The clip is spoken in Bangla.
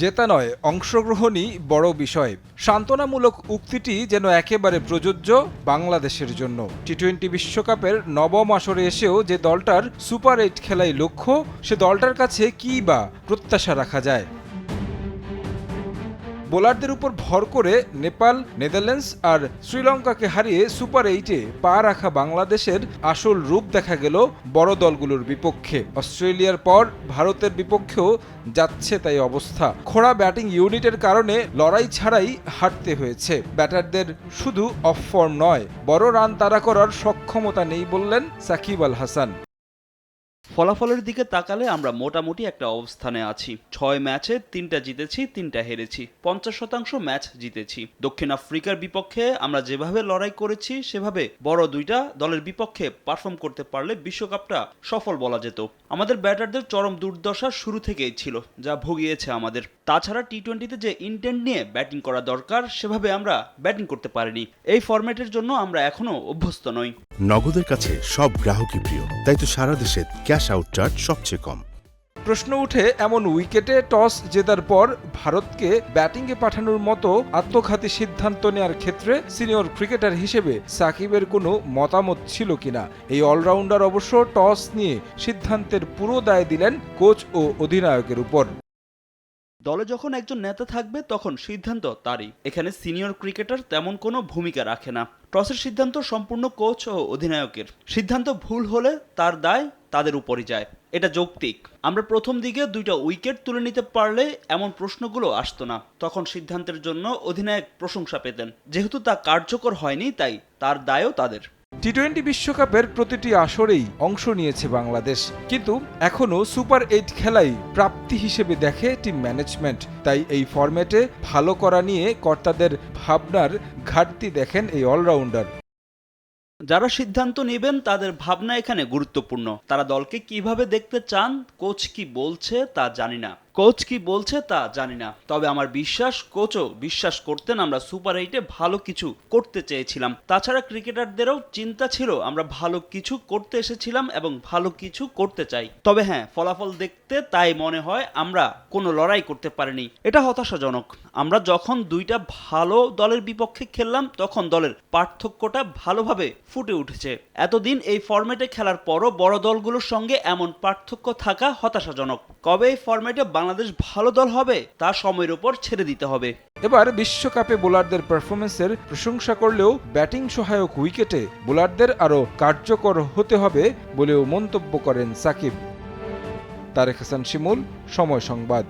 জেতা নয়, অংশগ্রহণই বড় বিষয়। সান্ত্বনামূলক উক্তিটি যেন একেবারে প্রযোজ্য বাংলাদেশের জন্য। টি টোয়েন্টি বিশ্বকাপের নবম আসরে এসেও যে দলটার সুপার এইট খেলাই লক্ষ্য, সে দলটার কাছে কী বা প্রত্যাশা রাখা যায়? বোলারদের উপর ভর করে নেপাল, নেদারল্যান্ডস আর শ্রীলঙ্কাকে হারিয়ে সুপার এইটে পা রাখা বাংলাদেশের আসল রূপ দেখা গেল বড় দলগুলোর বিপক্ষে। অস্ট্রেলিয়ার পর ভারতের বিপক্ষেও যাচ্ছে তাই অবস্থা। খোড়া ব্যাটিং ইউনিটের কারণে লড়াই ছাড়াই হারতে হয়েছে। ব্যাটারদের শুধু অফ ফর্ম নয়, বড় রান তাড়া করার সক্ষমতা নেই বললেন সাকিব আল হাসান। ফলাফলের দিকে তাকালে আমরা মোটামুটি একটা অবস্থানে আছি। ছয় ম্যাচে তিনটা জিতেছি, তিনটা হেরেছি। পঞ্চাশ শতাংশ ম্যাচ জিতেছি। দক্ষিণ আফ্রিকার বিপক্ষে আমরা যেভাবে লড়াই করেছি, সেভাবে বড় দুইটা দলের বিপক্ষে পারফর্ম করতে পারলে বিশ্বকাপটা সফল বলা যেত। আমাদের ব্যাটারদের চরম দুর্দশা শুরু থেকেই ছিল, যা ভুগিয়েছে আমাদের তাছাড়া টি টোয়েন্টিতে যে ইন্টেন্ট নিয়ে ব্যাটিং করা দরকার সেভাবে আমরা ব্যাটিং করতে পারিনি। এই ফরম্যাটের জন্য আমরা এখনও অভ্যস্ত নই। নগদের কাছে সব গ্রাহকই প্রিয় তাই তো সারা দেশে ক্যাশ আউট চার্জ সবচেয়ে কম। প্রশ্ন উঠে এমন উইকেটে টস জেতার পর ভারতকে ব্যাটিংয়ে পাঠানোর মতো আত্মঘাতী সিদ্ধান্ত নেওয়ার ক্ষেত্রে সিনিয়র ক্রিকেটার হিসেবে সাকিবের কোনো মতামত ছিল কিনা? এই অলরাউন্ডার অবশ্য টস নিয়ে সিদ্ধান্তের পুরো দায় দিলেন কোচ ও অধিনায়কের উপর। দলে যখন একজন নেতা থাকবে, তখন সিদ্ধান্ত তারই। এখানে সিনিয়র ক্রিকেটার তেমন কোনো ভূমিকা রাখে না। টসের সিদ্ধান্ত সম্পূর্ণ কোচ ও অধিনায়কের। সিদ্ধান্ত ভুল হলে তার দায় তাদের উপরই যায়। এটা যৌক্তিক। আমরা প্রথম দিকে দুইটা উইকেট তুলে নিতে পারলে এমন প্রশ্নগুলো আসতো না। তখন সিদ্ধান্তের জন্য অধিনায়ক প্রশংসা পেতেন। যেহেতু তা কার্যকর হয়নি, তাই তার দায়ও তাদের। টি টোয়েন্টি বিশ্বকাপের প্রতিটি আসরেই অংশ নিয়েছে বাংলাদেশ। কিন্তু এখনও সুপার এইট খেলাই প্রাপ্তি হিসেবে দেখে টিম ম্যানেজমেন্ট। তাই এই ফরম্যাটে ভালো করা নিয়ে কর্তাদের ভাবনার ঘাটতি দেখেন এই অলরাউন্ডার। যারা সিদ্ধান্ত নেবেন, তাদের ভাবনা এখানে গুরুত্বপূর্ণ। তারা দলকে কীভাবে দেখতে চান, কোচ কি বলছে তা জানি না। কোচ কি বলছে তা জানি না। তবে আমার বিশ্বাস, কোচও বিশ্বাস করতেন আমরা সুপার এইটে ভালো কিছু করতে চেয়েছিলাম। তাছাড়া ক্রিকেটারদেরও চিন্তা ছিল, আমরা ভালো কিছু করতে এসেছিলাম এবং ভালো কিছু করতে চাই। তবে হ্যাঁ ফলাফল দেখতে তাই মনে হয় আমরা কোনো লড়াই করতে পারিনি। এটা হতাশাজনক। আমরা যখন দুইটা ভালো দলের বিপক্ষে খেললাম, তখন দলের পার্থক্যটা ভালোভাবে ফুটে উঠেছে। এতদিন এই ফরম্যাটে খেলার পরও বড় দলগুলোর সঙ্গে এমন পার্থক্য থাকা হতাশাজনক। কবে এই ফরম্যাটে বাংলাদেশ ভালো দল হবে, তা সময়ের উপর ছেড়ে দিতে হবে। এবার বিশ্বকাপে বোলারদের পারফরমেন্সের প্রশংসা করলেও ব্যাটিং সহায়ক উইকেটে বোলারদের আরও কার্যকর হতে হবে বলেও মন্তব্য করেন সাকিব। তারেক হাসান শিমুল, সময় সংবাদ।